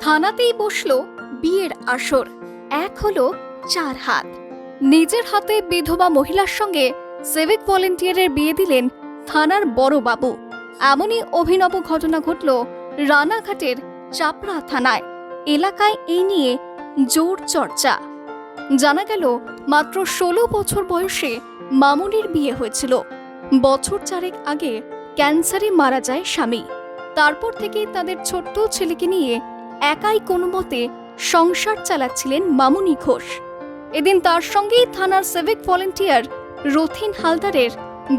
থানাতেই বসল বিয়ের আসর। এক হলো চার হাত। নিজের হাতে বিধবা মহিলার সঙ্গে সিভিক ভলেন্টিয়ারের বিয়ে দিলেন থানার বড় বাবু। এমনই অভিনব ঘটনা ঘটল রানাঘাটের চাপড়া থানায়। এলাকায় এই নিয়ে জোর চর্চা। জানা গেল মাত্র ষোলো বছর বয়সে মামুনির বিয়ে হয়েছিল। বছর চারেক আগে ক্যান্সারে মারা যায় স্বামী। তারপর থেকে তাদের ছোট্ট ছেলেকে নিয়ে একাই কোনো মতে সংসার চালাচ্ছিলেন মামুনি ঘোষ। এদিন তার সঙ্গেই থানার সিভিক ভলেন্টিয়ার রথিন হালদারের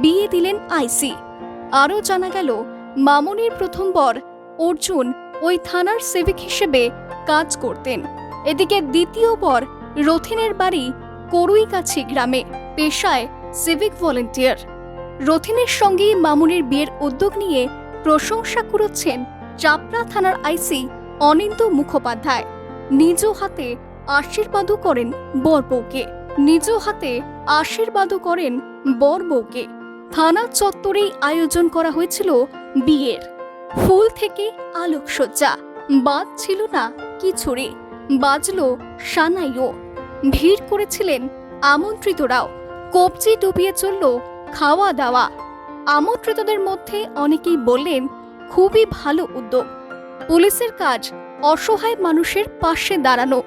বিয়ে দিলেন আইসি। আরও জানা গেল, মামুনির প্রথম বর অর্জুন ওই থানার সিভিক হিসেবে কাজ করতেন। এদিকে দ্বিতীয় বর রথিনের বাড়ি করুইকাছি গ্রামে, পেশায় সিভিক ভলেন্টিয়ার। রথিনের সঙ্গেই মামুনির বিয়ের উদ্যোগ নিয়ে প্রশংসা কুড়োচ্ছেন চাপড়া থানার আইসি অনিন্দ মুখোপাধ্যায় নিজ হাতে আশীর্বাদও করেন বর বউকে। নিজ হাতে আশীর্বাদও করেন বর বউকে। থানা চত্বরেই আয়োজন করা হয়েছিল বিয়ের। ফুল থেকে আলোকসজ্জা। বাদ ছিল না কিছুরে। বাজল সানাইও। ভিড় করেছিলেন আমন্ত্রিতরাও কবজি ডুবিয়ে চলল খাওয়া দাওয়া। আমন্ত্রিতদের মধ্যে অনেকেই বললেন, খুবই ভালো উদ্যোগ। পুলিশের কাজ অসহায় মানুষের পাশে দাঁড়ানো।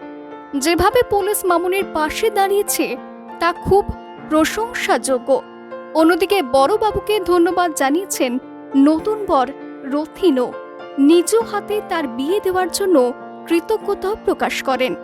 যেভাবে পুলিশ মামুনের পাশে দাঁড়িয়েছে, তা খুব প্রশংসাযোগ্য। অন্যদিকে বড়বাবুকে ধন্যবাদ জানিয়েছেন নতুন বর রথিনো নিজ হাতে তার বিয়ে দেওয়ার জন্য কৃতজ্ঞতা প্রকাশ করেন।